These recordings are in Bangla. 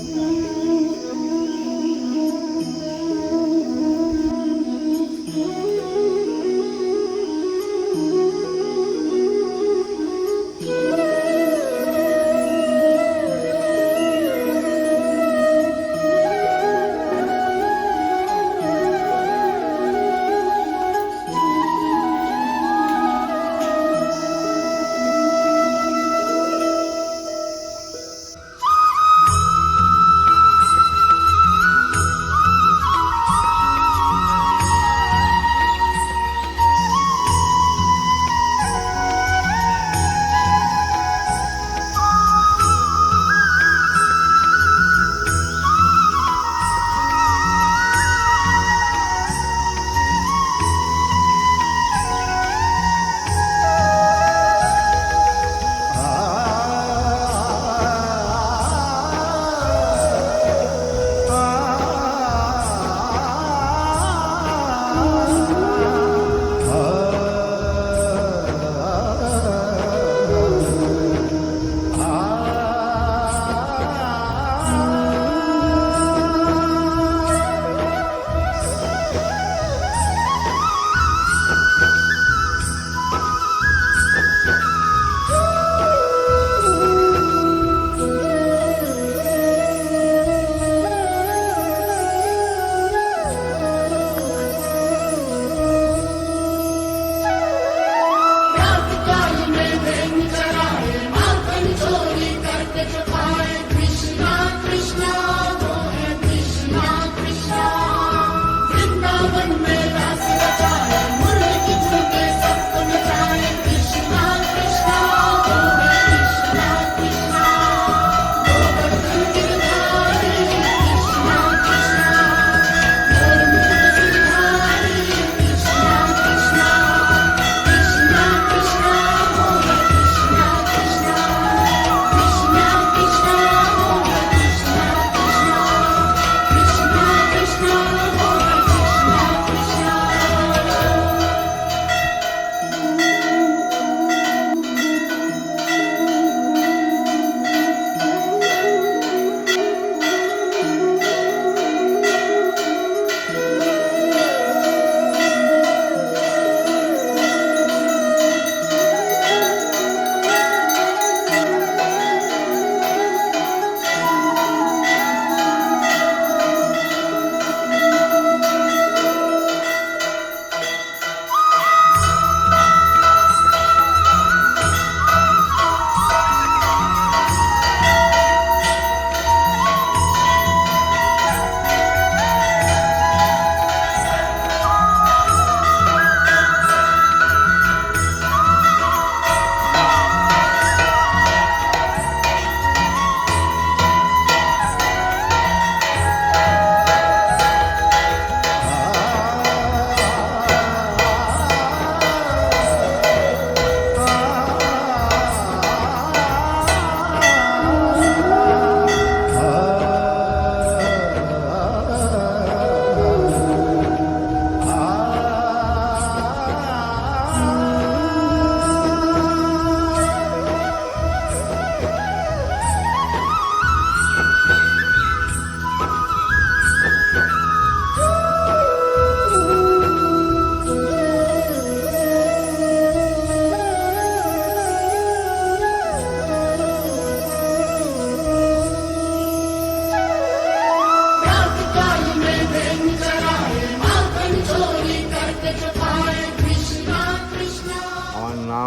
Yeah.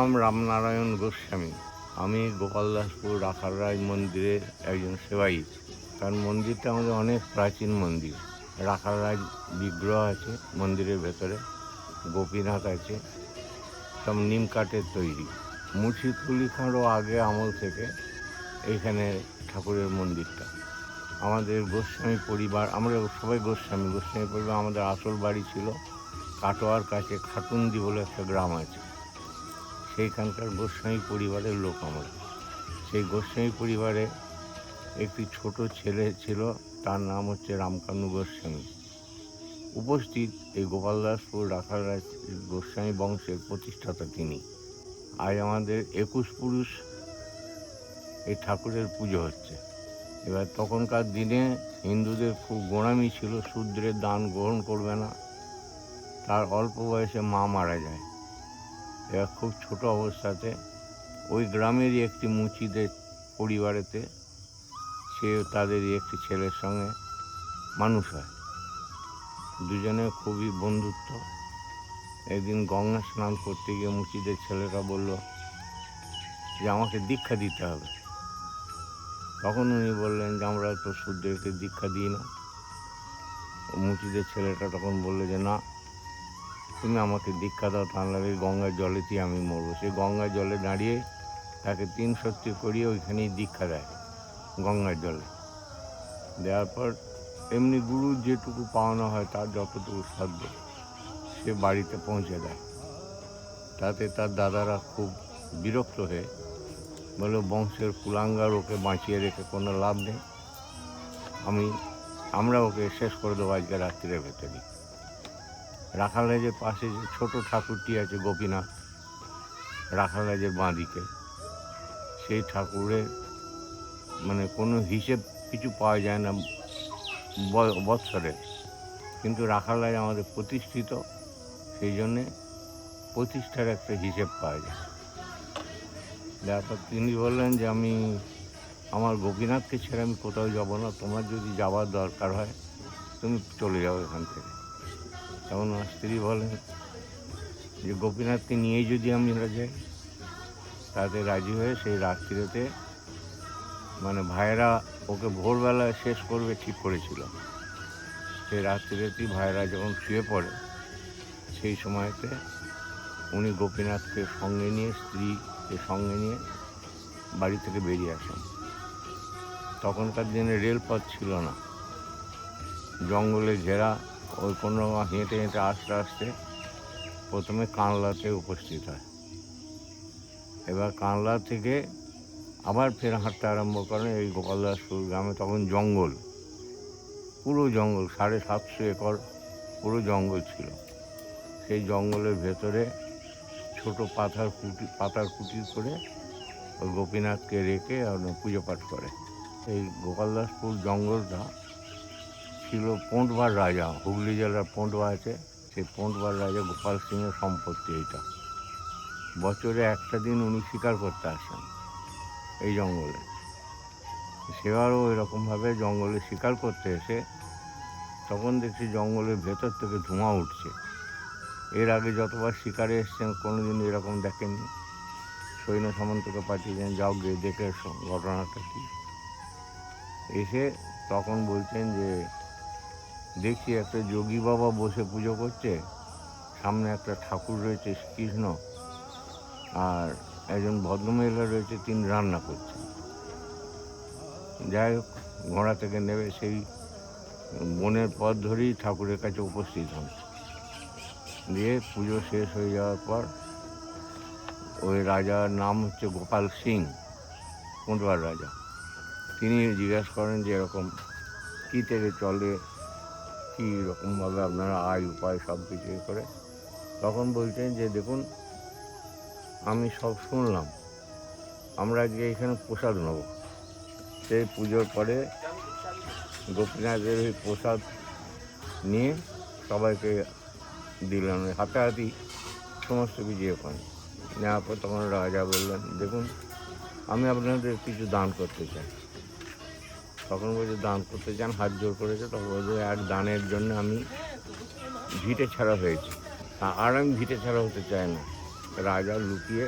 নাম রামনারায়ণ গোস্বামী। আমি গোপালদাসপুর রাখাল রায় মন্দিরের একজন সেবায়িত কারণ মন্দিরটা আমাদের অনেক প্রাচীন মন্দির। রাখাল রায় বিগ্রহ আছে মন্দিরের ভেতরে, গোপীনাথ আছে, সব নিম কাঠের তৈরি। মুর্শিদকুলি খাঁরও আগে আমল থেকে এইখানে ঠাকুরের মন্দিরটা। আমাদের গোস্বামী পরিবার, আমরা সবাই গোস্বামী। গোস্বামী পরিবার আমাদের আসল বাড়ি ছিল কাটোয়ার কাছে খাটুন্দি বলে একটা গ্রাম আছে। সেইখানকার গোস্বামী পরিবারের লোক আমরা। সেই গোস্বামী পরিবারে একটি ছোট ছেলে ছিল, তার নাম হচ্ছে রামকানু গোস্বামী। উপস্থিত এই গোপালদাসপুর রাখাল রায় গোস্বামী বংশের প্রতিষ্ঠাতা তিনি। আজ আমাদের একুশ পুরুষ এই ঠাকুরের পুজো হচ্ছে। এবার তখনকার দিনে হিন্দুদের খুব গোড়ামি ছিল, শূদ্রের দান গ্রহণ করবে না, তার অল্প বয়সে মা মারা যায়। এবার খুব ছোট অবস্থাতে ওই গ্রামেরই একটি মুচিদের পরিবারেতে সে তাদেরই একটি ছেলের সঙ্গে মানুষ হয়। দুজনে খুবই বন্ধুত্ব। একদিন গঙ্গা স্নান করতে গিয়ে মুচিদের ছেলেটা বলল যে, আমাকে দীক্ষা দিতে হবে। তখন উনি বললেন যে, আমরা তো সূর্যকে দীক্ষা দিই না। মুচিদের ছেলেটা তখন বলল যে, না তুমি আমাকে দীক্ষা দাও তা নাহলে গঙ্গার জলেতেই আমি মরবো। সে গঙ্গার জলে দাঁড়িয়ে তাকে তিন সত্যি করিয়ে ওইখানেই দীক্ষা দেয়, গঙ্গার জলে। দেওয়ার পর এমনি গুরু যেটুকু পাওয়ানো হয় তার যতটুকু সাধ্য, সে বাড়িতে পৌঁছে দেয়। তাতে তার দাদারা খুব বিরক্ত হয়ে বলে, বংশের কুলাঙ্গার ওকে বাঁচিয়ে রেখে কোনো লাভ নেই। আমি, আমরা ওকে শেষ করে দেবো আজকে রাত্রির ভেতরেই। রাখালরাজের পাশে যে ছোট ঠাকুরটি আছে গোপীনাথ, রাখালরাজের বাঁদিকে, সেই ঠাকুরের মানে কোনো হিসেব কিছু পাওয়া যায় না বৎসরের। কিন্তু রাখালরাজ আমাদের প্রতিষ্ঠিত, সেই জন্যে প্রতিষ্ঠার একটা হিসেব পাওয়া যায়। তারপর তিনি বললেন যে, আমি আমার গোপীনাথকে ছেড়ে আমি কোথাও যাব না, তোমার যদি যাওয়ার দরকার হয়, তুমি চলে যাও এখান থেকে। তখন আমার স্ত্রী বলেন? যে গোপীনাথকে নিয়েই যদি আমরা যাই, তাতে রাজি হয়ে সেই রাত্রিতে মানে ভাইয়েরা ওকে ভোরবেলায় শেষ করবে ঠিক করেছিল। সেই রাত্রিতেই ভাইয়েরা যখন শুয়ে পড়ে, সেই সময়তে উনি গোপীনাথকে সঙ্গে নিয়ে, স্ত্রীকে সঙ্গে নিয়ে বাড়ি থেকে বেরিয়ে আসেন। তখনকার দিনে রেলপথ ছিল না। জঙ্গলে ঘেরা ওই কোনো হেঁটে হেঁটে আস্তে আস্তে প্রথমে কানলাতে উপস্থিত হয়। এবার কানলা থেকে আবার ফের হাঁটতে আরম্ভ করেন এই গোপালদাসপুর গ্রামে, তখন জঙ্গল। পুরো জঙ্গল, সাড়ে সাতশো একর পুরো জঙ্গল ছিল। সেই জঙ্গলের ভেতরে ছোট পাথার কুটি, পাতার কুটির করে ওই গোপীনাথকে রেখে পুজো পাঠ করে। এই গোপালদাসপুর জঙ্গলটা ছিল পোঁটবার রাজা, হুগলি জেলার পোঁটবা আছে, সেই পোঁটবার রাজা গোপাল সিংয়ের সম্পত্তি এটা বছরে একটা দিন উনি শিকার করতে আসেন এই জঙ্গলে। সেবারও এরকমভাবে জঙ্গলে শিকার করতে এসে তখন দেখছি জঙ্গলের ভেতর থেকে ধোঁয়া উঠছে। এর আগে যতবার শিকারে এসছেন কোনোদিন এরকম দেখেননি। সৈন্য সামন্তকে পাঠিয়েছেন, যাও গিয়ে দেখে ঘটনাটা কী। এসে তখন বলছেন যে দেখছি একটা যোগী বাবা বসে পুজো করছে। সামনে একটা ঠাকুর রয়েছে কৃষ্ণ আর একজন ভদ্রমহিলা রয়েছে, তিনি রান্না করছেন যাই হোক, ঘোড়া থেকে নেবে সেই বনের পথ ধরেই ঠাকুরের কাছে উপস্থিত হন। দিয়ে পুজো শেষ হয়ে যাওয়ার পর ওই রাজার নাম হচ্ছে গোপাল সিং, কোটবার রাজা। তিনি জিজ্ঞেস করেন যে এরকম কী থেকে চলে কী রকমভাবে আপনারা আয়, উপায় সব কিছু করে তখন বলছেন যে, দেখুন, আমি সব শুনলাম। আমরা আজকে এখানে প্রসাদ নেব। সেই পুজোর পরে গোপীনাথের ওই প্রসাদ নিয়ে সবাইকে দিলাম হাতাহাতি সমস্ত কিছু এখন নেওয়ার পর তখন রাজা বললেন, দেখুন, আমি আপনাদের কিছু দান করতে চাই। তখন বলছে, দান করতে চান হাত জোর করেছে। তখন বলছে এক দানের জন্য আমি ভিটে ছাড়া হয়েছি। আর আমি ভিটে ছাড়া হতে চাই না। রাজা লুকিয়ে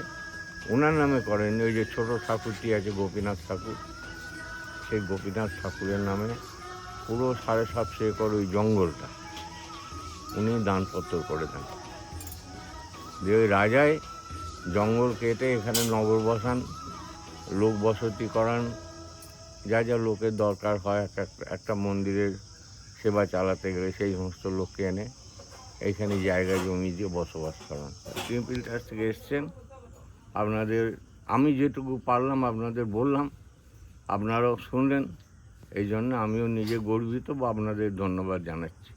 ওনার নামে করেন ওই যে ছোট ঠাকুরটি আছে, গোপীনাথ ঠাকুর। সেই গোপীনাথ ঠাকুরের নামে পুরো সাড়ে সাতশো একর ওই জঙ্গলটা উনি দানপত্র করে দেন। দিয়ে ওই রাজাই জঙ্গল কেটে এখানে নগর বসান, লোক বসতি করান যা যা লোকের দরকার হয় একটা একটা মন্দিরের সেবা চালাতে গেলে সেই সমস্ত লোককে এনে এইখানে জায়গা জমি দিয়ে বসবাস করান পিম্পিল কাছ থেকে এসছেন। আপনাদের, আমি যেটুকু পারলাম, আপনাদের বললাম, আপনারাও শুনলেন, এই জন্য আমিও নিজে গর্বিত বা আপনাদের ধন্যবাদ জানাচ্ছি।